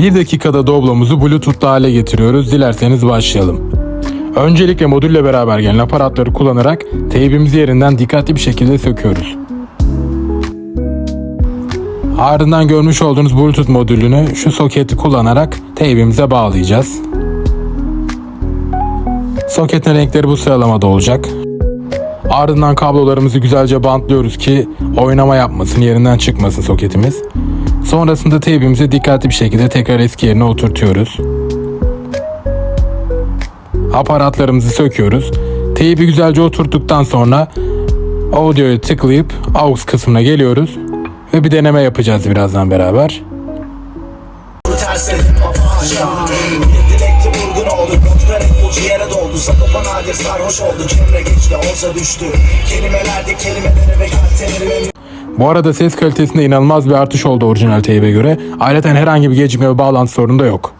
Bir dakikada Doblo'muzu Bluetooth'lu hale getiriyoruz. Dilerseniz başlayalım. Öncelikle modülle beraber gelen aparatları kullanarak teybimizi yerinden dikkatli bir şekilde söküyoruz. Ardından görmüş olduğunuz Bluetooth modülünü şu soketi kullanarak teybimize bağlayacağız. Soketin renkleri bu sıralamada olacak. Ardından kablolarımızı güzelce bantlıyoruz ki oynama yapmasın, yerinden çıkmasın soketimiz. Sonrasında teybimizi dikkatli bir şekilde tekrar eski yerine oturtuyoruz. Aparatlarımızı söküyoruz. Teybi güzelce oturttuktan sonra audio'ya tıklayıp aux kısmına geliyoruz ve bir deneme yapacağız birazdan beraber. sarhoş oldu Cemre geçti olsa düştü Kelimelerde kelimelere ve kalitelerime Bu arada ses kalitesinde inanılmaz bir artış oldu orijinal teybe göre. Ayrıca herhangi bir gecikme ve bağlantı sorunu da yok.